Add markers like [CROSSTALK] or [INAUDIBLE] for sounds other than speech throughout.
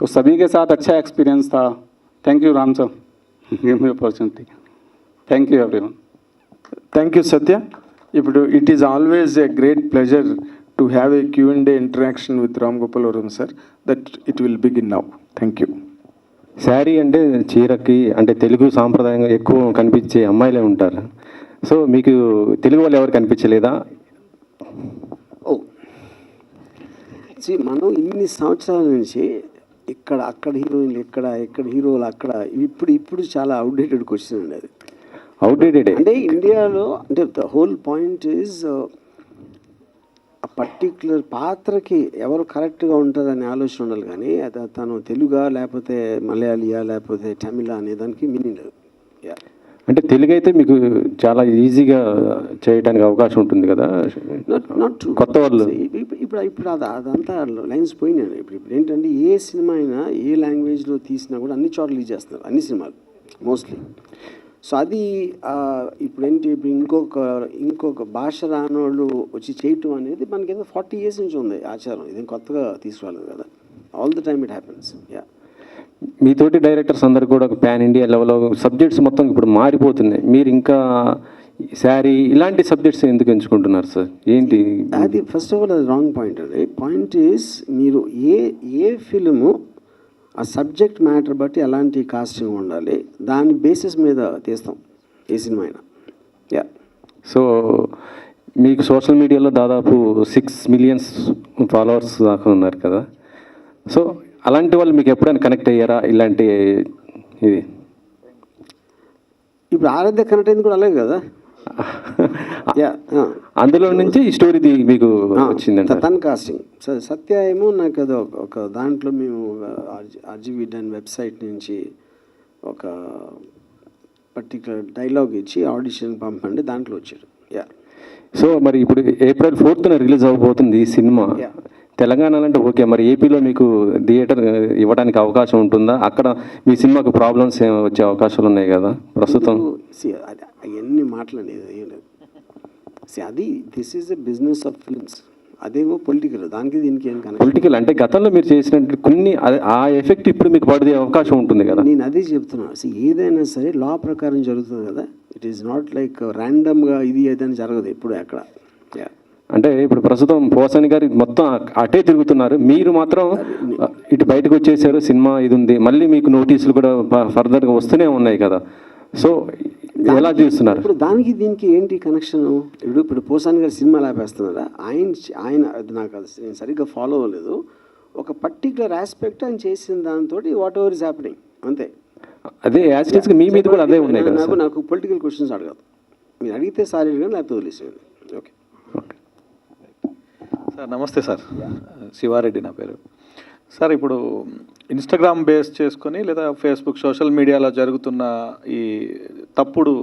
तो सभी के साथ अच्छा एक्सपीरियंस था thank you Ram sir give me opportunity thank you everyone thank you Satya ఇప్పుడు it is always a great pleasure to have a Q and A interaction with Ram Gopal Varma sir that it will begin now thank you sari అంటే చీరకి అంటే తెలుగు సాంప్రదాయంగా ఎక్కువ కనిపించే అమ్మాయిలే ఉంటారు so మీకు తెలుగు వాళ్ళు ఎవరు కనిపించలేదా ఓ See, మనం ఇన్ని సంవత్సరాల నుంచి ఇక్కడ అక్కడ హీరోయిన్లు ఇక్కడ ఇక్కడ హీరోలు అక్కడ ఇప్పుడు ఇప్పుడు చాలా అవుట్డేటెడ్ క్వశ్చన్ అండి అది. అవుట్డేటెడ్ అంటే ఇండియాలో అంటే the whole point is a particular పాత్రకి ఎవరు కరెక్ట్గా ఉంటుందనే ఆలోచన ఉండాలి కానీ అది తను తెలుగా లేకపోతే మలయాళీయా లేకపోతే తమిళ అనే దానికి మీనింగ్ లేదు. యా అంటే తెలుగు అయితే మీకు చాలా ఈజీగా చేయడానికి అవకాశం ఉంటుంది కదా? నాట్ కొత్త వాళ్ళు. ఇప్పుడు ఇప్పుడు అది అదంతా లైన్స్ పోయినాయి. ఇప్పుడు ఇప్పుడు ఏంటంటే ఏ సినిమా అయినా ఏ లాంగ్వేజ్లో తీసినా కూడా అన్ని చోట్ల లీజ్ చేస్తున్నారు అన్ని సినిమాలు మోస్ట్లీ. సో అది ఇప్పుడు ఏంటి ఇప్పుడు ఇంకొక ఇంకొక భాష రానోళ్ళు వచ్చి చేయటం అనేది మనకి ఏదో ఫార్టీ ఇయర్స్ నుంచి ఉంది ఆచారం. ఇది కొత్తగా తీసుకురాలేదు కదా. All the time it happens yeah మీతోటి డైరెక్టర్స్ అందరు కూడా ఒక ప్యాన్ ఇండియా లెవెల్లో సబ్జెక్ట్స్ మొత్తం ఇప్పుడు మారిపోతున్నాయి. మీరు ఇంకా శారీ ఇలాంటి సబ్జెక్ట్స్ ఎందుకు ఎంచుకుంటున్నారు సార్? ఏంటి? అది ఫస్ట్ ఆఫ్ ఆల్ అది రాంగ్ పాయింట్ అండి. పాయింట్ ఈస్ మీరు ఏ ఏ ఫిలిము ఆ సబ్జెక్ట్ మ్యాటర్ బట్టి ఎలాంటి కాస్టింగ్ ఉండాలి. దాని బేసిస్ మీద తీస్తాం ఏ సినిమా అయినా. యా సో మీకు సోషల్ మీడియాలో దాదాపు సిక్స్ మిలియన్స్ ఫాలోవర్స్ దాకా ఉన్నారు కదా. సో అలాంటి వాళ్ళు మీకు ఎప్పుడైనా కనెక్ట్ అయ్యారా? ఇలాంటి ఇది? ఇప్పుడు ఆరాధ్య కనెక్ట్ అయింది కూడా అలాగే కదా? [LAUGHS] యా అందులో నుంచి ఈ స్టోరీ మీకు వచ్చిందంట. తన కాస్టింగ్ సత్య ఏమో నాకు అది ఒక- దాంట్లో మేము ఆర్జీవిడ్ అండ్ వెబ్సైట్ నుంచి ఒక పర్టికులర్ డైలాగ్ ఇచ్చి ఆడిషన్ పంపండి దాంట్లో వచ్చాడు. యా సో మరి ఇప్పుడు ఏప్రిల్ ఫోర్త్న రిలీజ్ అవబోతుంది ఈ సినిమా. తెలంగాణలో అంటే ఓకే మరి ఏపీలో మీకు థియేటర్ ఇవ్వడానికి అవకాశం ఉంటుందా? అక్కడ మీ సినిమాకు ప్రాబ్లమ్స్ వచ్చే అవకాశాలు ఉన్నాయి కదా ప్రస్తుతం? అవన్నీ మాట్లాడేది ఏం లేదు. See, అది this is a business of films అదేమో పొలిటికల్ దానికి దీనికి ఏం కనెక్షన్ పొలిటికల్ అంటే గతంలో మీరు చేసినట్టు కొన్ని ఆ- ఎఫెక్ట్ ఇప్పుడు మీకు పడే అవకాశం ఉంటుంది కదా? నేను అదే చెప్తున్నాను ఏదైనా సరే లా ప్రకారం జరుగుతుంది కదా? ఇట్ ఈస్ నాట్ లైక్ ర్యాండమ్గా ఇది ఏదైనా జరగదు ఎప్పుడు ఎక్కడ. యా అంటే ఇప్పుడు ప్రస్తుతం పోసాని గారి మొత్తం అటే తిరుగుతున్నారు. మీరు మాత్రం ఇటు బయటకు వచ్చేసారు సినిమా ఇది ఉంది. మళ్ళీ మీకు నోటీసులు కూడా ఫర్దర్గా వస్తూనే ఉన్నాయి కదా. సో ఎలా చూస్తున్నారు? ఇప్పుడు దానికి దీనికి ఏంటి కనెక్షన్? ఇప్పుడు ఇప్పుడు పోసాని గారు సినిమా ఆపేస్తున్నారా ఆయన ఆయన నాకు నేను సరిగ్గా ఫాలో అవ్వలేదు. ఒక పర్టికులర్ ఆస్పెక్ట్ ఆయన చేసిన దాంతో వాట్ ఎవర్ ఇస్ హ్యాపెనింగ్ అంతే. అదే మీ మీద కూడా అదే ఉన్నాయి నాకు పొలిటికల్ క్వశ్చన్స్ అడగదు. మీరు అడిగితే సార్ లేకపోతే వదిలేసేయండి. ఓకే. సార్ నమస్తే సార్. శివారెడ్డి నా పేరు. సార్ ఇప్పుడు ఇన్స్టాగ్రామ్ బేస్ చేసుకొని లేదా ఫేస్బుక్ సోషల్ మీడియాలో జరుగుతున్న ఈ తప్పుడు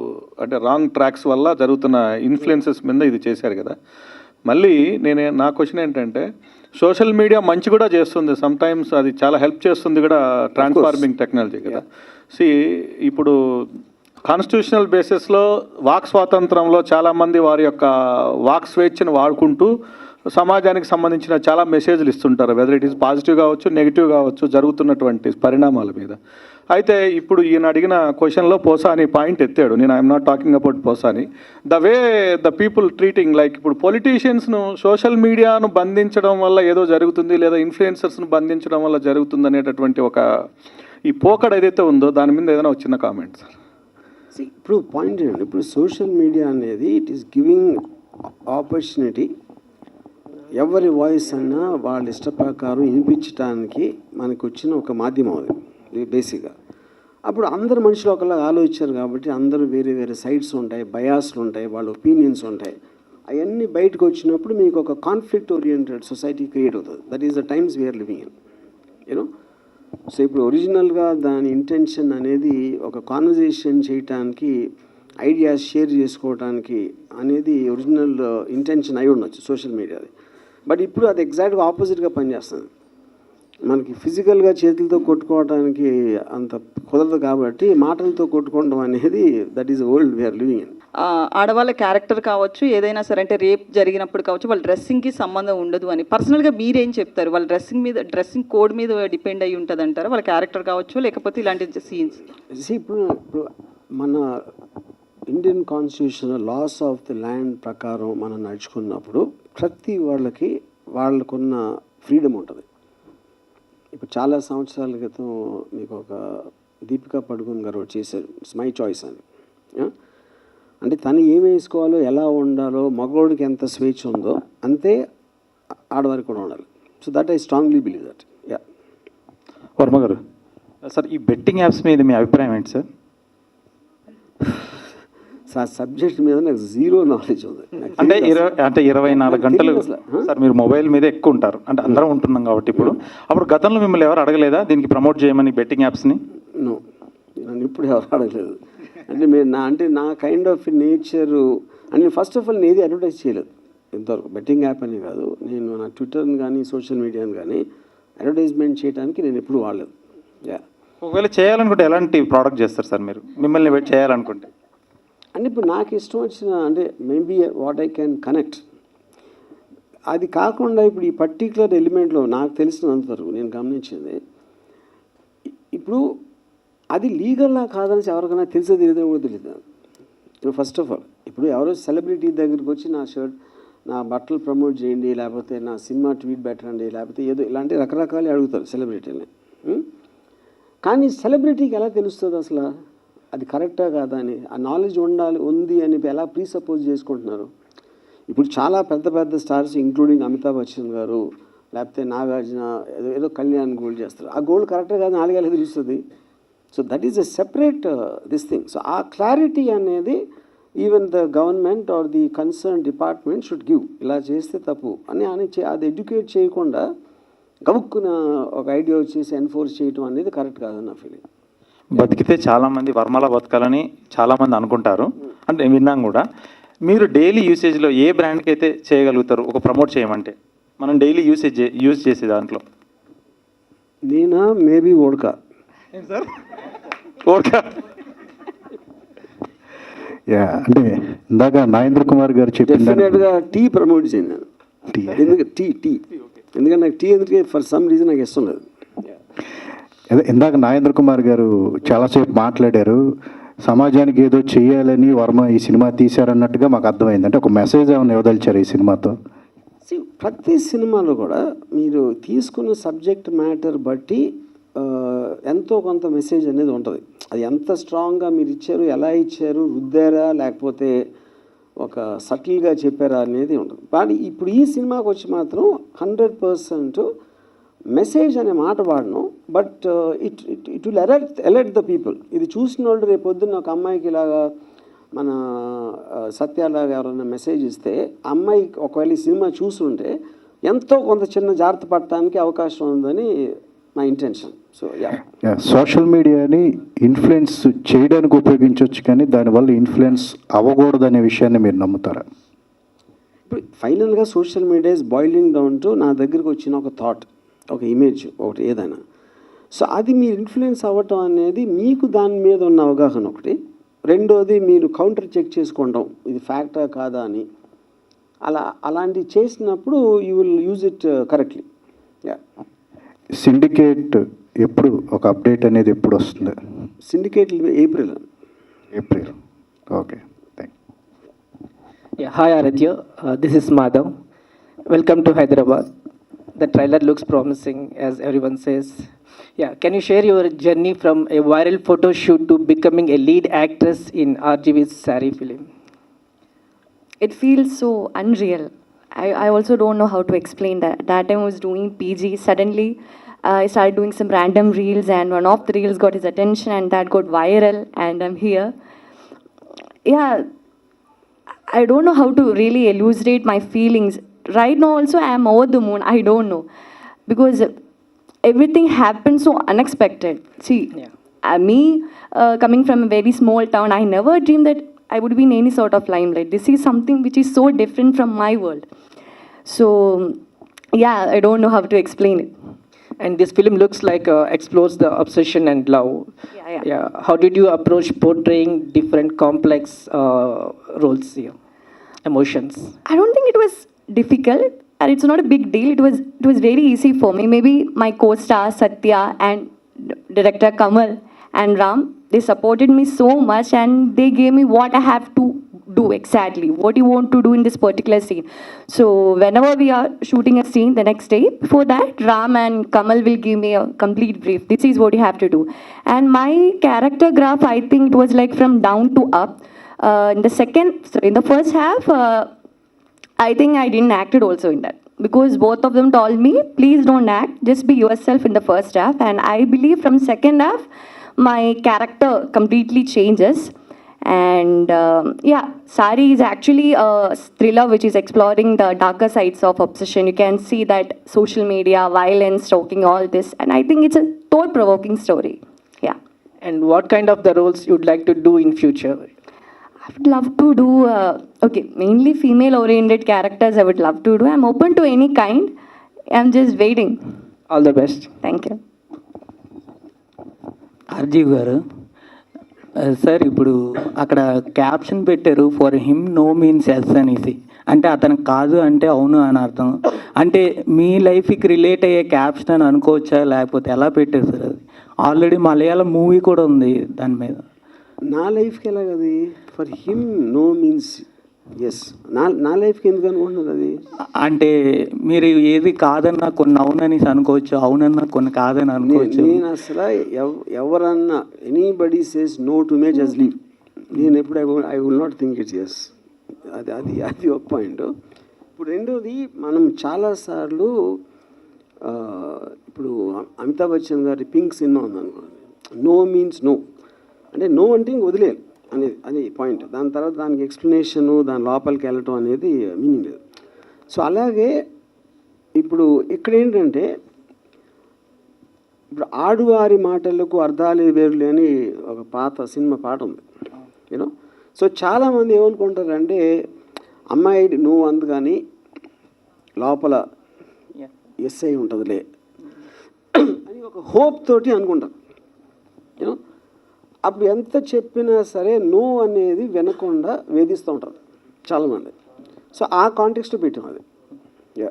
అంటే రాంగ్ ట్రాక్స్ వల్ల జరుగుతున్న ఇన్ఫ్లుయెన్సెస్ మీద ఇది చేశారు కదా. మళ్ళీ నేను నా క్వశ్చన్ ఏంటంటే సోషల్ మీడియా మంచి కూడా చేస్తుంది. సమ్ టైమ్స్ అది చాలా హెల్ప్ చేస్తుంది కూడా ట్రాన్స్ఫార్మింగ్ టెక్నాలజీ కదా. సి ఇప్పుడు కాన్స్టిట్యూషనల్ బేసిస్లో వాక్ స్వాతంత్రంలో చాలామంది వారి యొక్క వాక్ స్వేచ్ఛను వాడుకుంటూ సమాజానికి సంబంధించిన చాలా మెసేజ్లు ఇస్తుంటారు. వెదర్ ఇట్ ఈస్ పాజిటివ్ కావచ్చు నెగిటివ్ కావచ్చు జరుగుతున్నటువంటి పరిణామాల మీద. అయితే ఇప్పుడు ఈయన అడిగిన క్వశ్చన్లో పోసా అని పాయింట్ ఎత్తాడు. నేను I'm not talking about Posani the way the people treating like ఇప్పుడు పొలిటీషియన్స్ను సోషల్ మీడియాను బంధించడం వల్ల ఏదో జరుగుతుంది లేదా ఇన్ఫ్లుయెన్సర్స్ను బంధించడం వల్ల జరుగుతుంది అనేటటువంటి ఒక ఈ పోకడ ఏదైతే ఉందో దాని మీద ఏదైనా ఒక చిన్న కామెంట్ సార్ ఇప్పుడు పాయింట్ ఇప్పుడు సోషల్ మీడియా అనేది ఇట్ ఈస్ గివింగ్ ఆపర్చునిటీ ఎవరి వాయిస్ అన్నా వాళ్ళ ఇష్ట ప్రకారం వినిపించడానికి మనకు వచ్చిన ఒక మాధ్యమం అది బేసిక్గా. అప్పుడు అందరు మనుషులు ఒకలా ఆలోచించారు కాబట్టి అందరూ వేరే వేరే సైడ్స్ ఉంటాయి బయాస్లు ఉంటాయి వాళ్ళ ఒపీనియన్స్ ఉంటాయి. అవన్నీ బయటకు వచ్చినప్పుడు మీకు ఒక కాన్ఫ్లిక్ట్ ఓరియంటెడ్ సొసైటీ క్రియేట్ అవుతుంది. That is the times we're living in you know so ఇప్పుడు ఒరిజినల్గా దాని ఇంటెన్షన్ అనేది ఒక కాన్వర్జేషన్ చేయటానికి ఐడియాస్ షేర్ చేసుకోవడానికి అనేది ఒరిజినల్ ఇంటెన్షన్ అయి ఉండొచ్చు సోషల్ మీడియాది. బట్ ఇప్పుడు అది ఎగ్జాక్ట్గా ఆపోజిట్గా పనిచేస్తుంది. మనకి ఫిజికల్గా చేతులతో కొట్టుకోవడానికి అంత కుదరదు కాబట్టి మాటలతో కొట్టుకోవడం అనేది that is world we're living in ఆడవాళ్ళ క్యారెక్టర్ కావచ్చు ఏదైనా సరే అంటే రేప్ జరిగినప్పుడు కావచ్చు వాళ్ళ డ్రెస్సింగ్కి సంబంధం ఉండదు అని. పర్సనల్గా మీరేం చెప్తారు? వాళ్ళ డ్రెస్సింగ్ మీద డ్రెస్సింగ్ కోడ్ మీద డిపెండ్ అయ్యి ఉంటుంది అంటారా? వాళ్ళ క్యారెక్టర్ కావచ్చు లేకపోతే ఇలాంటి సీన్స్? ఇప్పుడు ఇప్పుడు మన Indian constitution laws of the land ప్రకారం మనం నడుచుకున్నప్పుడు ప్రతి వాళ్ళకి వాళ్ళకున్న ఫ్రీడమ్ ఉంటుంది. ఇప్పుడు చాలా సంవత్సరాల క్రితం మీకు ఒక దీపికా పడుకున్ గారు ఒకటి చేశారు. ఇట్స్ మై చాయిస్ అని? అంటే తను ఏం వేసుకోవాలో ఎలా ఉండాలో మగవాడికి ఎంత స్వేచ్ఛ ఉందో అంతే ఆడవారికి కూడా ఉండాలి. So that I strongly believe that yeah Varma గారు. సార్ ఈ బెట్టింగ్ యాప్స్ మీద మీ అభిప్రాయం ఏంటి సార్? సార్ సబ్జెక్ట్ మీద నాకు జీరో నాలెడ్జ్ ఉంది. అంటే ఇరవై. అంటే ఇరవై నాలుగు గంటలు? సార్ మీరు మొబైల్ మీద ఎక్కువ ఉంటారు. అంటే అందరం ఉంటున్నాం కాబట్టి ఇప్పుడు. అప్పుడు గతంలో మిమ్మల్ని ఎవరు అడగలేదా? దీనికి ప్రమోట్ చేయమని బెట్టింగ్ యాప్స్ని? నన్ను ఇప్పుడు ఎవరు అడగలేదు. అంటే మీరు నా అంటే నా కైండ్ ఆఫ్ నేచర్ అంటే ఫస్ట్ ఆఫ్ ఆల్ నేను ఏది అడ్వర్టైజ్ చేయలేదు. ఇంతవరకు బెట్టింగ్ యాప్ అని కాదు. నేను నా ట్విట్టర్ని కానీ సోషల్ మీడియాని కానీ అడ్వర్టైజ్మెంట్ చేయడానికి నేను ఎప్పుడు వాడలేదు. యా ఒకవేళ చేయాలనుకుంటే ఎలాంటి ప్రోడక్ట్ చేస్తారు సార్ మీరు? మిమ్మల్ని చేయాలనుకుంటే. అంటే ఇప్పుడు నాకు ఇష్టం వచ్చిన అంటే maybe what I can connect అది కాకుండా ఇప్పుడు ఈ పర్టికులర్ ఎలిమెంట్లో నాకు తెలిసినంతవరకు నేను గమనించింది ఇప్పుడు అది లీగల్లా కాదని ఎవరికైనా తెలిసే తెలియదో కూడా తెలియదు ఫస్ట్ ఆఫ్ ఆల్ ఇప్పుడు ఎవరో సెలబ్రిటీ దగ్గరికి వచ్చి నా షర్ట్ నా బట్టలు ప్రమోట్ చేయండి లేకపోతే నా సినిమా ట్వీట్ పెట్టండి లేకపోతే ఏదో ఇలాంటి రకరకాలు అడుగుతారు సెలబ్రిటీని కానీ సెలబ్రిటీకి ఎలా తెలుస్తుంది అసలు? అది కరెక్టా కాదా అని ఆ నాలెడ్జ్ ఉండాలి ఉంది అని ఎలా ప్రీ సపోజ్ చేసుకుంటున్నారు? ఇప్పుడు చాలా పెద్ద పెద్ద స్టార్స్ ఇంక్లూడింగ్ అమితాబ్ బచ్చన్ గారు లేకపోతే నాగార్జున ఏదో ఏదో కళ్యాణ్ గోల్డ్ చేస్తారు. ఆ గోల్డ్ కరెక్టే కాదు నాలుగేళ్ళు తెలుస్తుంది. So that is a separate this thing so ఆ క్లారిటీ అనేది even the government or the concern department should give ఇలా చేస్తే తప్పు అని అని అది ఎడ్యుకేట్ చేయకుండా గబుక్కున ఒక ఐడియా వచ్చేసి ఎన్ఫోర్స్ చేయటం అనేది కరెక్ట్ కాదు నా ఫీలింగ్ బతికితే చాలా మంది వర్మల బతకాలని చాలా మంది అనుకుంటారు. అంటే నేను విన్నాం కూడా. మీరు డైలీ యూసేజ్లో ఏ బ్రాండ్కి అయితే చేయగలుగుతారు ఒక ప్రమోట్ చేయమంటే? మనం డైలీ యూసేజ్ యూజ్ చేసే దాంట్లో. నేనా? మేబీ ఓడక సార్? ఓకే యా అంటే ఇందాక నాగేంద్ర కుమార్ గారు చెప్పిన దానికి- డెఫినెట్గా టీ ప్రమోట్ చేయను నేను. టీ. ఎందుకంటే టీ టీ. ఎందుకంటే నాకు టీ ఎందుకంటే ఫర్ సమ్ రీజన్ నాకు ఇష్టం లేదు. ఇందాక నాగేంద్ర కుమార్ గారు చాలాసేపు మాట్లాడారు. సమాజానికి ఏదో చేయాలని వర్మ ఈ సినిమా తీశారన్నట్టుగా మాకు అర్థమైంది. అంటే ఒక మెసేజ్ ఏమైనా ఇవ్వదలిచారు ఈ సినిమాతో? ప్రతి సినిమాలో కూడా మీరు తీసుకున్న సబ్జెక్ట్ మ్యాటర్ బట్టి ఎంతో కొంత మెసేజ్ అనేది ఉంటుంది. అది ఎంత స్ట్రాంగ్గా మీరు ఇచ్చారు ఎలా ఇచ్చారు రుద్దారా లేకపోతే ఒక సటిల్గా చెప్పారా అనేది ఉంటుంది. కానీ ఇప్పుడు ఈ సినిమాకి వచ్చి మాత్రం హండ్రెడ్ పర్సెంట్ మెసేజ్ అనే మాట వాడను but it it it will alert alert the people ఇది చూసిన వాళ్ళు రేపు పొద్దున్న ఒక అమ్మాయికి ఇలాగా మన ఆ, సత్యాలాగా ఎవరైనా మెసేజ్ ఇస్తే అమ్మాయి ఒకవేళ ఈ సినిమా చూస్తుంటే ఎంతో కొంత చిన్న జాగ్రత్త పడటానికి అవకాశం ఉందని నా intention so yeah yeah social మీడియాని ఇన్ఫ్లుయెన్స్ చేయడానికి ఉపయోగించవచ్చు కానీ దానివల్ల ఇన్ఫ్లుయెన్స్ అవ్వకూడదనే విషయాన్ని మీరు నమ్ముతారా? ఇప్పుడు ఫైనల్గా social media is boiling down to నా దగ్గరికి వచ్చిన ఒక థాట్ ఒక ఇమేజ్ ఒకటి ఏదైనా. సో అది మీరు ఇన్ఫ్లుయెన్స్ అవ్వటం అనేది మీకు దాని మీద ఉన్న అవగాహన ఒకటి. రెండోది మీరు కౌంటర్ చెక్ చేసుకోవడం. ఇది ఫ్యాక్టా కాదా అని. అలా అలాంటివి చేసినప్పుడు you will use it correctly yeah syndicate ఎప్పుడు ఒక అప్డేట్ అనేది ఎప్పుడు వస్తుంది? Syndicate April April okay thank Aradhya, uh, this is Madhav. Welcome to Hyderabad. The trailer looks promising, as everyone says. Yeah, can you share your journey from a viral photo shoot to becoming a lead actress in RGV's Sari film? it feels so unreal. I, I also don't know how to explain that. That time I was doing PG. Suddenly, uh, I started doing some random reels, and one of the reels got his attention, and that got viral, and I'm here. Yeah, I don't know how to really elucidate my feelings. Right now, also, I am over the moon. I don't know. Because everything happened so unexpected. See, Yeah. uh, me uh, coming from a very small town, I never dreamed that I would be in any sort of limelight. This is something which is so different from my world. So, yeah, I don't know how to explain it. And this film looks like uh, explores the obsession and love. Yeah, yeah. How did you approach portraying different complex uh, roles here? Emotions. I don't think it was difficult and it's not a big deal. It was it was very easy for me. Maybe my co-star Satya and director Kamal and Ram, they supported me so much and they gave me what I have to do exactly, what you want to do in this particular scene. So whenever we are shooting a scene the next day, before that, Ram and Kamal will give me a complete brief. This is what you have to do. And my character graph, I think it was like from down to up. Uh, in the second, sorry, in the first half, uh, I think I didn't act it also in that because both of them told me, please don't act, just be yourself in the first half. And I believe from second half, my character completely changes. And um, yeah, Sari is actually a thriller which is exploring the darker sides of obsession. You can see that social media, violence, stalking, all this. And I think it's a thought provoking story. Yeah. And what kind of the roles you'd like to do in future? I would love to do, uh, okay, mainly female oriented characters I would love to do. I'm open to any kind. I'm just waiting. All the best. Thank you. RGV గారు sir ఇప్పుడు అక్కడ caption పెట్టారు for him no means yes అనేసి అంటే అతనికి కాదు అంటే అవును అని అర్థం అంటే మీ లైఫ్కి రిలేట్ అయ్యే క్యాప్షన్ అని అనుకోవచ్చా లేకపోతే ఎలా పెట్టారు సార్ అది ఆల్రెడీ మలయాళం మూవీ కూడా ఉంది దాని మీద నా లైఫ్కి ఎలాగది for him no means yes నా నా లైఫ్కి ఎందుకు అనుకుంటున్నది అది? అంటే మీరు ఏది కాదన్నా కొన్ని అవునని అనుకోవచ్చు అవునన్నా కొన్ని కాదని అనుకోవచ్చు. నేను అసలు ఎవ- ఎవరన్నా anybody says no to me just leave నేను ఎప్పుడు I will not think it's yes అది అది అది ఒక పాయింట్ ఇప్పుడు రెండోది మనం చాలాసార్లు ఇప్పుడు అమితాబ్ బచ్చన్ గారి పింక్ సినిమా ఉందనుకోండి. నో మీన్స్ నో అంటే నో అంటే ఇంక వదిలేయాలి అనేది అది పాయింట్ దాని తర్వాత దానికి ఎక్స్ప్లెనేషను దాని లోపలికి వెళ్ళటం అనేది మీనింగ్ లేదు. సో అలాగే ఇప్పుడు ఇక్కడ ఏంటంటే ఇప్పుడు ఆడువారి మాటలకు అర్థాలు వేరులే అని ఒక పాత సినిమా పాట ఉంది. యూనో సో చాలామంది ఏమనుకుంటారంటే అమ్మాయి నువ్వు అందు కానీ లోపల ఎస్ అయి ఉంటుందిలే. అని ఒక హోప్ తోటి అనుకుంటారు. యూనో అప్పుడు ఎంత చెప్పినా సరే నో అనేది వినకుండా వేధిస్తూ ఉంటారు చాలామంది. సో ఆ కాంటెక్స్ట్ పెట్టాం అది. Yeah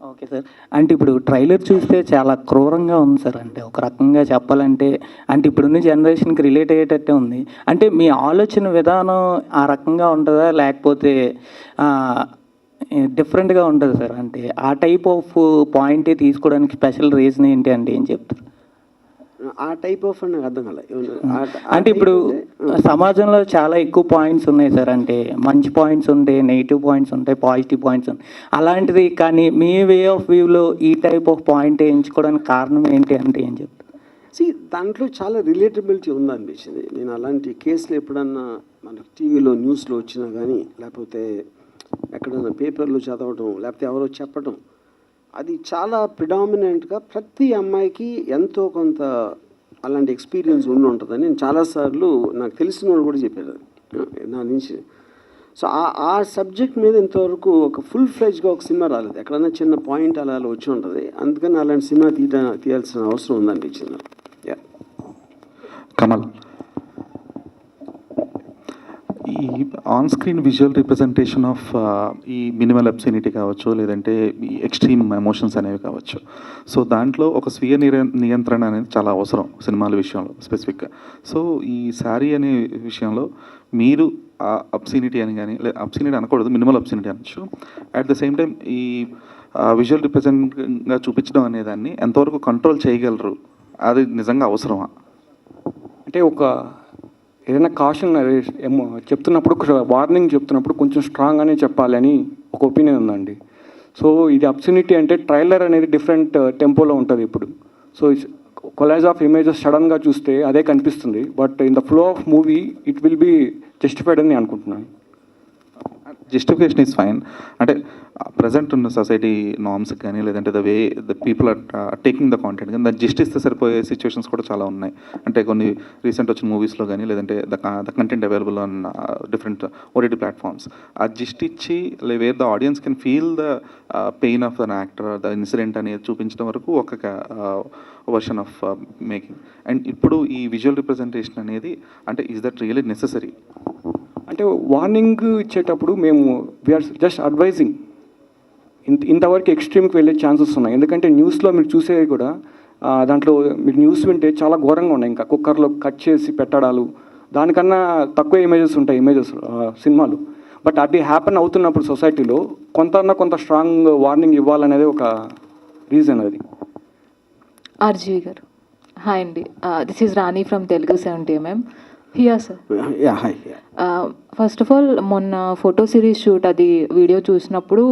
okay sir. అంటే ఇప్పుడు ట్రైలర్ చూస్తే చాలా క్రూరంగా ఉంది సార్. అంటే ఒక రకంగా చెప్పాలంటే అంటే ఇప్పుడున్న జనరేషన్కి రిలేట్ అయ్యేటట్టే ఉంది. అంటే మీ ఆలోచన విధానం ఆ రకంగా ఉంటుందా? లేకపోతే డిఫరెంట్గా ఉంటుంది సార్? అంటే ఆ టైప్ ఆఫ్ పాయింటే తీసుకోవడానికి స్పెషల్ రీజన్ ఏంటి అంటే ఏం చెప్తారు? ఆ టైప్ ఆఫ్ అని అర్థం కాలే. ఆ అంటే ఇప్పుడు సమాజంలో చాలా ఎక్కువ పాయింట్స్ ఉన్నాయి సార్. అంటే మంచి పాయింట్స్ ఉంటాయి నెగిటివ్ పాయింట్స్ ఉంటాయి పాజిటివ్ పాయింట్స్ ఉంటాయి. అలాంటిది కానీ మీ వే ఆఫ్ వ్యూలో ఈ టైప్ ఆఫ్ పాయింట్ ఎంచుకోవడానికి కారణం ఏంటి అంటే ఏం చెప్తారు? See, దాంట్లో చాలా రిలేటబిలిటీ ఉందనిపించింది నేను అలాంటి కేసులు ఎప్పుడన్నా మనకి టీవీలో న్యూస్లో వచ్చినా కానీ లేకపోతే ఎక్కడన్నా పేపర్లో చదవటం లేకపోతే ఎవరో చెప్పటం అది చాలా ప్రిడామినెంట్గా ప్రతి అమ్మాయికి ఎంతో కొంత అలాంటి ఎక్స్పీరియన్స్ ఉండి ఉంటుందని నేను చాలాసార్లు నాకు తెలిసిన వాళ్ళు కూడా చెప్పారు. నా నుంచి. సో ఆ ఆ సబ్జెక్ట్ మీద ఇంతవరకు ఒక ఫుల్ ఫ్లెజ్గా ఒక సినిమా రాలేదు. ఎక్కడన్నా చిన్న పాయింట్ అలా అలా వచ్చి ఉంటుంది. అందుకని అలాంటి సినిమా తీయట తీయాల్సిన అవసరం ఉందనిపించింది యా కమల్. ఈ on screen visual representation of ఈ మినిమల్ అబ్సినిటీ కావచ్చు లేదంటే ఈ ఎక్స్ట్రీమ్ ఎమోషన్స్ అనేవి కావచ్చు. సో దాంట్లో ఒక స్వీయ నిర నియంత్రణ అనేది చాలా అవసరం సినిమాల విషయంలో స్పెసిఫిక్గా సో ఈ శారీ అనే విషయంలో మీరు ఆ అబ్సినిటీ అని కానీ లేదా అబ్సినిటీ అనకూడదు మినిమల్ అబ్సినిటీ అనొచ్చు. అట్ ద సేమ్ టైం ఈ విజువల్ రిప్రజెంట్గా చూపించడం అనేదాన్ని ఎంతవరకు కంట్రోల్ చేయగలరు అది నిజంగా అవసరమా? అంటే ఒక ఏదైనా కాషన్ చెప్తున్నప్పుడు వార్నింగ్ చెప్తున్నప్పుడు కొంచెం స్ట్రాంగ్గానే చెప్పాలని ఒక ఒపీనియన్ ఉందండి. సో ఇది అప్సినిటీ అంటే ట్రైలర్ అనేది డిఫరెంట్ టెంపోలో ఉంటుంది ఇప్పుడు. సో కొలైజ్ ఆఫ్ ఇమేజెస్ సడన్గా చూస్తే అదే కనిపిస్తుంది. But in the flow of movie it will be justified అని అనుకుంటున్నాను. జస్టిఫికేషన్ ఈజ్ ఫైన్ అంటే ప్రజెంట్ ఉన్న సొసైటీ నామ్స్ కానీ లేదంటే the way the people are taking the content కానీ దాన్ని జస్టిస్తే సరిపోయే సిచ్యువేషన్స్ కూడా చాలా ఉన్నాయి. అంటే కొన్ని రీసెంట్ వచ్చిన మూవీస్లో కానీ లేదంటే the the content available on different OTT platforms ఆ జిస్ట్ ఇచ్చి where the audience can feel the pain of than actor the incident అనేది చూపించడం వరకు ఒక వర్షన్ ఆఫ్ మేకింగ్ అండ్ ఇప్పుడు ఈ విజువల్ రిప్రజెంటేషన్ అనేది అంటే ఈజ్ దట్ రియలీ నెససరీ అంటే వార్నింగ్ ఇచ్చేటప్పుడు మేము వీఆర్ జస్ట్ అడ్వైజింగ్ ఇంత ఇంతవరకు ఎక్స్ట్రీమ్కి వెళ్ళే ఛాన్సెస్ ఉన్నాయి. ఎందుకంటే న్యూస్లో మీరు చూసేవి కూడా దాంట్లో మీరు న్యూస్ వింటే చాలా ఘోరంగా ఉన్నాయి. ఇంకా కుక్కర్లో కట్ చేసి పెట్టడాలు. దానికన్నా తక్కువ ఇమేజెస్ ఉంటాయి ఇమేజెస్ సినిమాలు. బట్ అది హ్యాపెన్ అవుతున్నప్పుడు సొసైటీలో కొంత కొంత స్ట్రాంగ్ వార్నింగ్ ఇవ్వాలనేది ఒక రీజన్ అది. ఆర్జీవి గారు. హాయ్ అండి. This is Rani from Telugu seventy MM sir yeah hi first of all మొన్న ఫోటో సిరీస్ షూట్ అది వీడియో చూసినప్పుడు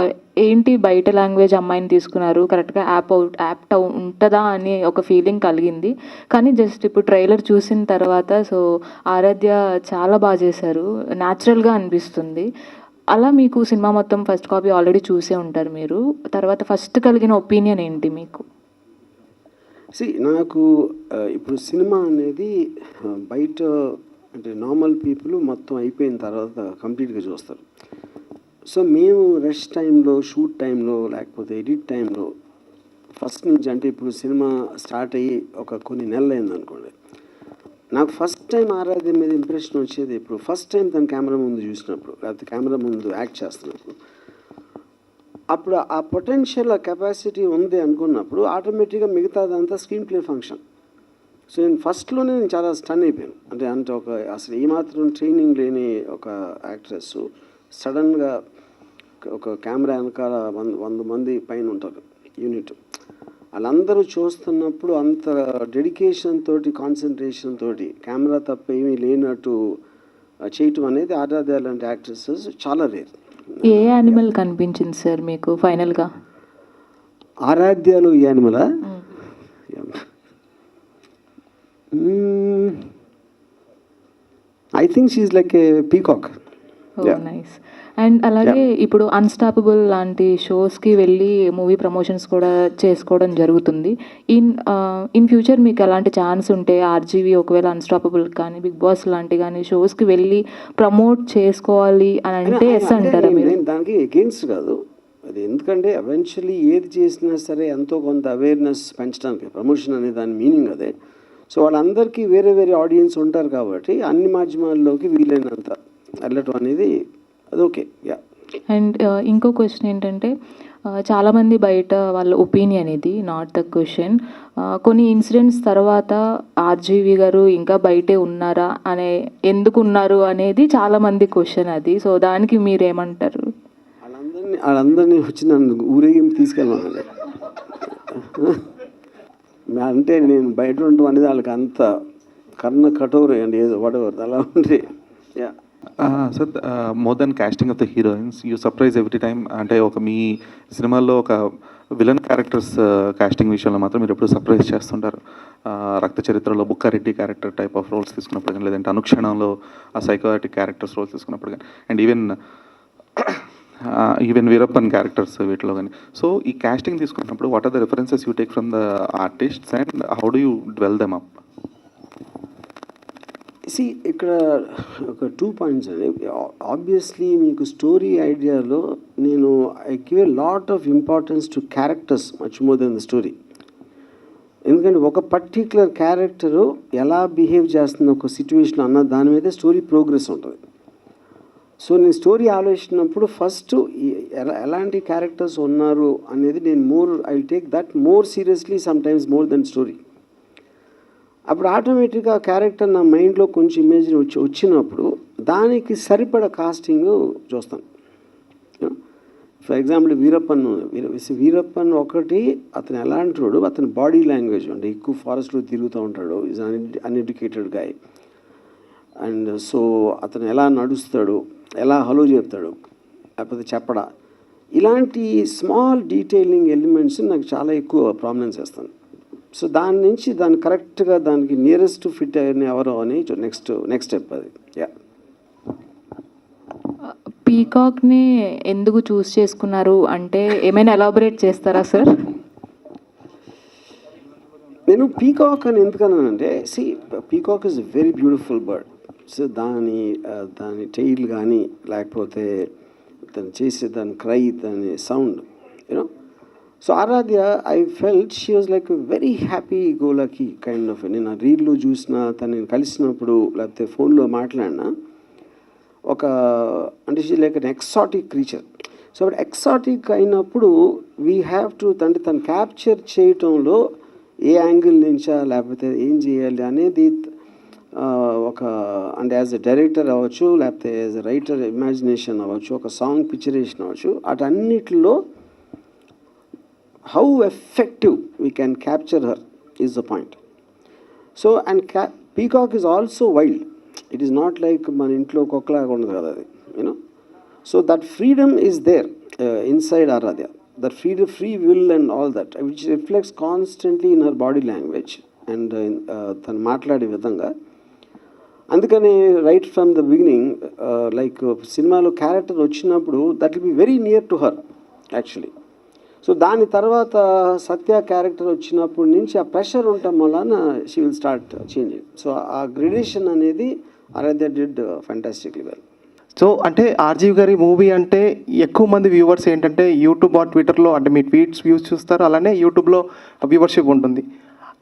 uh, ఏంటి బయట లాంగ్వేజ్ అమ్మాయిని తీసుకున్నారు? కరెక్ట్గా యాప్ అవుట్ యాప్ట్ ఉంటుందా అని ఒక ఫీలింగ్ కలిగింది. కానీ జస్ట్ ఇప్పుడు ట్రైలర్ చూసిన తర్వాత సో ఆరాధ్య చాలా బాగా చేశారు. న్యాచురల్గా అనిపిస్తుంది. అలా మీకు సినిమా మొత్తం ఫస్ట్ కాపీ ఆల్రెడీ చూసే ఉంటారు మీరు. తర్వాత ఫస్ట్ కలిగిన ఒపీనియన్ ఏంటి మీకు? సి నాకు ఇప్పుడు సినిమా అనేది బయట అంటే నార్మల్ పీపుల్ మొత్తం అయిపోయిన తర్వాత కంప్లీట్గా చూస్తారు. సో మేము రెస్ట్ టైంలో షూట్ టైంలో లేకపోతే ఎడిట్ టైంలో ఫస్ట్ నుంచి అంటే ఇప్పుడు సినిమా స్టార్ట్ అయ్యి ఒక కొన్ని నెలలు అయింది అనుకోండి. నాకు ఫస్ట్ టైం ఆరాధ్య మీద ఇంప్రెషన్ వచ్చేది ఇప్పుడు ఫస్ట్ టైం తన కెమెరా ముందు చూసినప్పుడు లేకపోతే కెమెరా ముందు యాక్ట్ చేస్తున్నప్పుడు. అప్పుడు ఆ పొటెన్షియల్ కెపాసిటీ ఉంది అనుకున్నప్పుడు ఆటోమేటిక్గా మిగతాదంతా స్క్రీన్ ప్లే ఫంక్షన్ సో నేను ఫస్ట్లోనే నేను చాలా స్టన్ అయిపోయాను. అంటే అంటే ఒక అసలు ఏమాత్రం ట్రైనింగ్ లేని ఒక యాక్ట్రెస్ సడన్గా ఒక కెమెరా వెనకాల వంద వంద మంది పైన ఉంటారు యూనిట్ వాళ్ళందరూ చూస్తున్నప్పుడు అంత డెడికేషన్ తోటి కాన్సన్ట్రేషన్ తోటి కెమెరా తప్ప ఏమీ లేనట్టు చేయటం అనేది ఆరాధ్య లాంటి యాక్ట్రెసెస్ చాలా రేరు ఏ యానిమల్ కనిపించింది సార్ మీకు ఫైనల్గా ఆరాధ్యాలు ఈ యానిమలా I think she like a peacock nice and అలాగే ఇప్పుడు అన్స్టాపబుల్ లాంటి షోస్కి వెళ్ళి మూవీ ప్రమోషన్స్ కూడా చేసుకోవడం జరుగుతుంది. ఇన్ ఇన్ ఫ్యూచర్ మీకు అలాంటి ఛాన్స్ ఉంటే ఆర్జీవీ ఒకవేళ అన్స్టాపబుల్ కానీ బిగ్ బాస్ లాంటి కానీ షోస్కి వెళ్ళి ప్రమోట్ చేసుకోవాలి అని అంటే ఎస్ అంటారా మీరు? నేను దానికి ఎగెయిన్స్ట్ కాదు. అది ఎందుకంటే ఎవెన్చువల్లీ ఏది చేసినా సరే ఎంతో కొంత అవేర్నెస్ పెంచడానికి ప్రమోషన్ అనే దాని మీనింగ్ అదే. సో వాళ్ళందరికీ వేరే వేరే ఆడియన్స్ ఉంటారు కాబట్టి అన్ని మాధ్యమాల్లోకి వీలైనంత వెళ్ళటం అనేది అది ఓకే యా అండ్ ఇంకో క్వశ్చన్ ఏంటంటే uh, చాలామంది బయట వాళ్ళ ఒపీనియన్ ఇది నాట్ ద క్వశ్చన్ కొన్ని ఇన్సిడెంట్స్ తర్వాత ఆర్జీవి గారు ఇంకా బయటే ఉన్నారా అనే ఎందుకు ఉన్నారు అనేది చాలామంది క్వశ్చన్ అది. సో దానికి మీరేమంటారు? వాళ్ళందరినీ వాళ్ళందరినీ వచ్చి నన్ను ఊరేగింపు తీసుకెళ్ళమనండి [LAUGHS] అంటే నేను బయట ఉండటం అనేది వాళ్ళకి అంత కర్ణ కఠోర అండి ఏదో వడవర్ అలా ఉంటే. Yeah sir more than casting of the heroines you surprise every time అంటే ఒక మీ సినిమాల్లో ఒక విలన్ క్యారెక్టర్స్ కాస్టింగ్ విషయంలో మాత్రం మీరు ఎప్పుడు సర్ప్రైజ్ చేస్తుంటారు. రక్త చరిత్రలో Bukkareddy character type of roles తీసుకున్నప్పుడు కానీ లేదంటే అనుక్షణంలో ఆ సైకోటిక్ క్యారెక్టర్స్ రోల్స్ తీసుకున్నప్పుడు కానీ and even even Veerappan characters వీటిలో కానీ. సో ఈ కాస్టింగ్ తీసుకున్నప్పుడు what are the references you take from the artists and how do you dwell them up see ఇక్కడ ఒక టూ పాయింట్స్ అండి. ఆబ్వియస్లీ మీకు స్టోరీ ఐడియాలో నేను I give a lot of importance to characters much more than the story ఎందుకంటే ఒక particular character ఎలా behave చేస్తుంది ఒక సిచ్యువేషన్ అన్న దాని మీద స్టోరీ ప్రోగ్రెస్ ఉంటుంది. సో నేను స్టోరీ ఆలోచించినప్పుడు ఫస్ట్ ఎలా ఎలాంటి క్యారెక్టర్స్ ఉన్నారు అనేది నేను more I take that more seriously sometimes more than story అప్పుడు ఆటోమేటిక్గా క్యారెక్టర్ నా మైండ్లో కొంచెం ఇమేజ్ వచ్చి వచ్చినప్పుడు దానికి సరిపడ కాస్టింగ్ చూస్తాను. ఫర్ ఎగ్జాంపుల్ వీరప్పన్ వీర వీరప్పన్ ఒకటి అతను ఎలాంటి వాడు అతని బాడీ లాంగ్వేజ్ అంటే ఎక్కువ ఫారెస్ట్లో తిరుగుతూ ఉంటాడు. Is uneducated guy and so అతను ఎలా నడుస్తాడు? ఎలా హలో చెప్తాడు లేకపోతే చెప్పడా? ఇలాంటి స్మాల్ డీటెయిలింగ్ ఎలిమెంట్స్ నాకు చాలా ఎక్కువ ప్రామినెన్స్ ఇస్తాను సో దాని నుంచి దాన్ని కరెక్ట్గా దానికి నియరెస్ట్ ఫిట్ అయిన ఎవరో అని నెక్స్ట్ నెక్స్ట్ స్టెప్ అది. యా పీకాక్ని ఎందుకు చూస్ చేసుకున్నారు? అంటే ఏమైనా ఎలాబొరేట్ చేస్తారా సార్? నేను పీకాక్ అని ఎందుకన్నానంటే see peacock is very beautiful bird so దాని దాని టైల్ కానీ లేకపోతే తను చేసే దాని క్రై దాని sound you know so Aradhya I felt she was like very happy గోలకి kind of నేను రీల్లో చూసిన తను కలిసినప్పుడు లేకపోతే ఫోన్లో మాట్లాడినా ఒక అంటే she like an exotic creature so అప్పుడు ఎక్సాటిక్ అయినప్పుడు వీ హ్యావ్ టు అంటే తను క్యాప్చర్ చేయటంలో ఏ యాంగిల్ నుంచా లేకపోతే ఏం చేయాలి అనేది ఒక అంటే యాజ్ ఎ డైరెక్టర్ అవ్వచ్చు లేకపోతే యాజ్ ఎ రైటర్ ఇమాజినేషన్ అవ్వచ్చు ఒక సాంగ్ పిక్చరేషన్ అవ్వచ్చు అటన్నిటిలో how effective we can capture her is the point so and క్యా peacock is also wild it is not like మన ఇంట్లో కుక్కలాగా ఉండదు కదా అది you know so that freedom is there inside Aradhya that free free will and all that which reflects constantly in her body language and తను మాట్లాడే విధంగా. అందుకని right from the beginning like సినిమాలో క్యారెక్టర్ వచ్చినప్పుడు that will be very near to her actually so దాని తర్వాత సత్య character వచ్చినప్పటి నుంచి ఆ ప్రెషర్ ఉండటం వలన she will start changing so ఆ గ్రెడేషన్ అనేది Aradhya did fantastically well so అంటే ఆర్జీవ్ గారి మూవీ అంటే ఎక్కువ మంది వ్యూవర్స్ ఏంటంటే యూట్యూబ్ ఆర్ ట్విట్టర్లో అంటే మీ ట్వీట్స్ వ్యూస్ చూస్తారు అలానే యూట్యూబ్లో వ్యూవర్షిప్ ఉంటుంది.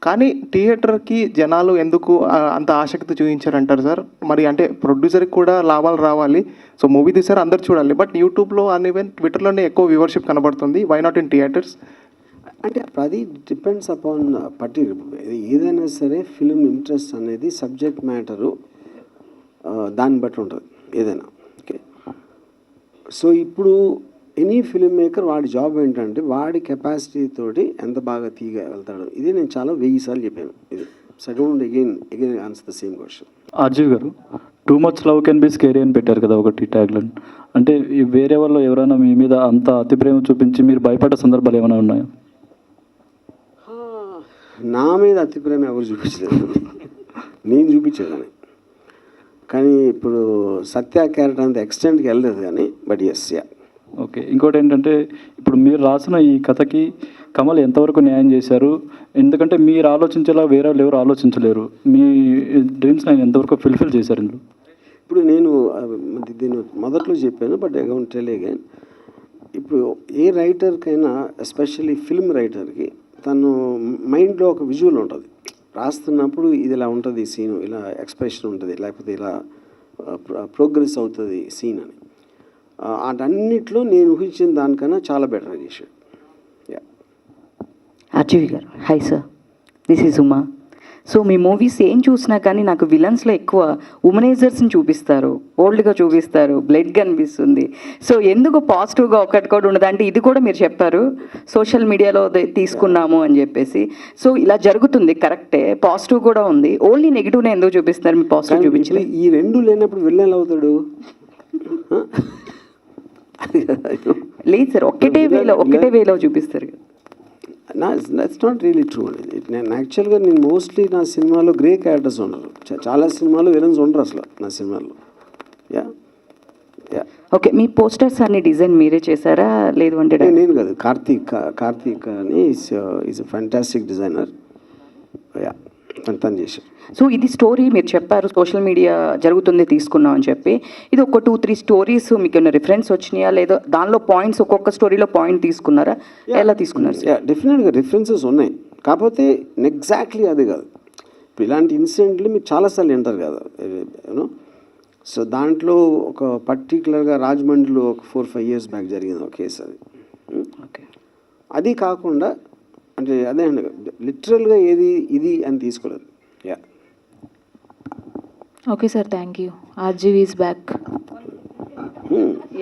కానీ థియేటర్కి జనాలు ఎందుకు అంత ఆసక్తి చూపించారంటారు సార్? మరి అంటే ప్రొడ్యూసర్కి కూడా లాభాలు రావాలి. సో మూవీ తీసారు అందరు చూడాలి. బట్ యూట్యూబ్లో అండ్ ఈవెన్ ట్విట్టర్లోనే ఎక్కువ వ్యూవర్షిప్ కనబడుతుంది. వై నాట్ ఇన్ థియేటర్స్ అంటే అది డిపెండ్స్ అపాన్ పర్టి ఏదైనా సరే ఫిలిం ఇంట్రెస్ట్ అనేది సబ్జెక్ట్ మ్యాటరు దాన్ని బట్టి ఉంటుంది ఏదైనా. ఓకే. సో ఇప్పుడు ఎనీ ఫిలిం మేకర్ వాడి జాబ్ ఏంటంటే వాడి కెపాసిటీ తోటి ఎంత బాగా తీయగలుగుతాడు. ఇది నేను చాలా వెయ్యి సార్లు చెప్పాను. ఇది second again again answer the same question RGV గారు too much love can be scary అని పెట్టారు కదా ఒకటి ట్యాగ్లైన్ అంటే వేరే వాళ్ళు ఎవరైనా మీ మీద అంత అతి ప్రేమ చూపించి మీరు భయపడ్డ సందర్భాలు ఏమైనా ఉన్నాయా? నా మీద అతి ప్రేమ ఎవరు చూపించలేదు. నేను చూపించేదాన్ని. కానీ ఇప్పుడు సత్య క్యారెక్టర్ అంత ఎక్స్టెంట్కి వెళ్ళలేదు కానీ బట్ ఎస్ యా ఓకే ఇంకోటి ఏంటంటే ఇప్పుడు మీరు రాసిన ఈ కథకి కమల్ ఎంతవరకు న్యాయం చేశారు? ఎందుకంటే మీరు ఆలోచించేలా వేరే వాళ్ళు ఎవరు ఆలోచించలేరు. మీ డ్రీమ్స్ నేను ఎంతవరకు ఫుల్ఫిల్ చేశారు ఇందులో? ఇప్పుడు నేను దీన్ని మొదట్లో చెప్పాను బట్ అకౌంట్ టెల్ అగైన్. ఇప్పుడు ఏ రైటర్కైనా ఎస్పెషల్లీ ఫిల్మ్ రైటర్కి తను మైండ్లో ఒక విజువల్ ఉంటుంది. రాస్తున్నప్పుడు ఇది ఇలా ఉంటుంది ఈ ఇలా ఎక్స్ప్రెషన్ ఉంటుంది లేకపోతే ఇలా ప్రోగ్రెస్ అవుతుంది సీన్ అని. వాటన్నిటిలో నేను ఊహించిన దానికన్నా చాలా బెటర్ చేశాడు అర్జీవి గారు. Hi sir this is Uma so me movies ఏం చూసినా కానీ నాకు విలన్స్లో ఎక్కువ ఉమనైజర్స్ని చూపిస్తారు. ఓల్డ్గా చూపిస్తారు. బ్లడ్ కనిపిస్తుంది సో ఎందుకు పాజిటివ్గా ఒకటి కూడా ఉండదు? అంటే ఇది కూడా మీరు చెప్పారు. సోషల్ మీడియాలో తీసుకున్నాము అని చెప్పేసి. సో ఇలా జరుగుతుంది. కరెక్టే పాజిటివ్ కూడా ఉంది. ఓన్లీ నెగిటివ్నే ఎందుకు చూపిస్తారు మీ పాజిటివ్ ఇప్పుడు ఈ రెండు లేనప్పుడు విల్లన్ అవుతాడు. లేదు సార్ ఒక్కటే వేలో ఒక్కటే వేలో చూపిస్తారు. కదా నా దట్స్ నాట్ రియలీ ట్రూ అండి నేను యాక్చువల్గా నేను మోస్ట్లీ నా సినిమాలో గ్రే క్యారెక్టర్స్ ఉండరు. చాలా సినిమాలు విలన్స్ ఉండరు అసలు నా సినిమాల్లో. యా యా ఓకే మీ పోస్టర్స్ అన్ని డిజైన్ మీరే చేశారా? లేదు అంటే నేను కాదు కార్తీక్ కార్తీక్ అని ఈజ్ ఫ్యాంటాస్టిక్ డిజైనర్ యా తను తను చేశారు సో ఇది స్టోరీ మీరు చెప్పారు సోషల్ మీడియా జరుగుతుంది తీసుకున్నాం అని చెప్పి. ఇది ఒక టూ త్రీ స్టోరీస్ మీకు ఏమైనా రిఫరెన్స్ వచ్చినాయా? లేదా దానిలో పాయింట్స్ ఒక్కొక్క స్టోరీలో పాయింట్ తీసుకున్నారా? ఎలా తీసుకున్నారు డెఫినెట్గా రిఫరెన్సెస్ ఉన్నాయి. కాకపోతే ఎగ్జాక్ట్లీ అది కాదు. ఇప్పుడు ఇలాంటి ఇన్సిడెంట్లు మీరు చాలాసార్లు వింటారు కదా యూనో సో దాంట్లో ఒక పర్టికులర్గా రాజమండ్రిలో ఒక ఫోర్ ఫైవ్ ఇయర్స్ బ్యాక్ జరిగింది ఒక కేసు అది. ఓకే అది కాకుండా అంటే అదే అండి లిటరల్గా ఏది ఇది అని తీసుకోలేదు yeah okay sir thank you RGV is back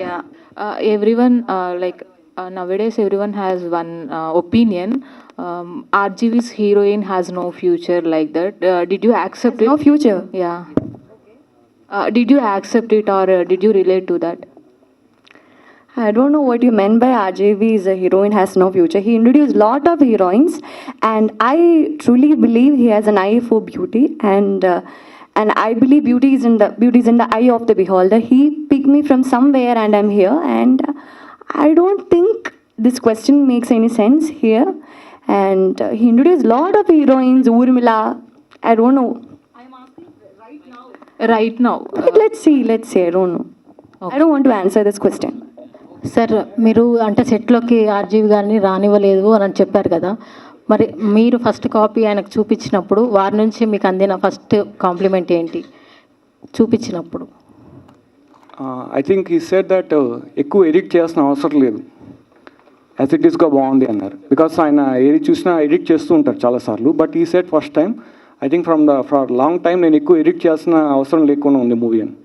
yeah uh, everyone uh, like uh, nowadays everyone has one uh, opinion um, rgb's heroine has no future like that uh, did you accept it no future. yeah uh, did you accept it I don't know what you meant by RJV is a heroine has no future. He introduced lot of heroines, and I truly believe he has an eye for beauty, and uh, and I believe beauty is in the beauty is in the eye of the beholder. He picked me from somewhere, and I'm here, and uh, I don't think this question makes any sense here. And uh, he introduced lot of heroines, Urmila. I don't know. I'm asking right now. Right now. Uh, let's see. Let's see. I don't know. Okay. I don't want to answer this question. Sir మీరు అంటే సెట్లోకి RGV గారిని రానివ్వలేదు అని చెప్పారు కదా. మరి మీరు first copy ఆయనకు చూపించినప్పుడు వారి నుంచి మీకు అందిన ఫస్ట్ కాంప్లిమెంట్ ఏంటి? చూపించినప్పుడు. ఐ థింక్ ఈ సెట్ దట్ ఎక్కువ ఎడిట్ చేయాల్సిన అవసరం లేదు. యాజ్ ఇట్ ఈస్గా బాగుంది అన్నారు. బికాస్ ఆయన ఏది చూసినా ఎడిట్ చేస్తూ ఉంటారు చాలాసార్లు. బట్ ఈ set first time I think from the for long time నేను ఎక్కువ ఎడిట్ చేయాల్సిన అవసరం లేకుండా ఉంది మూవీ అని.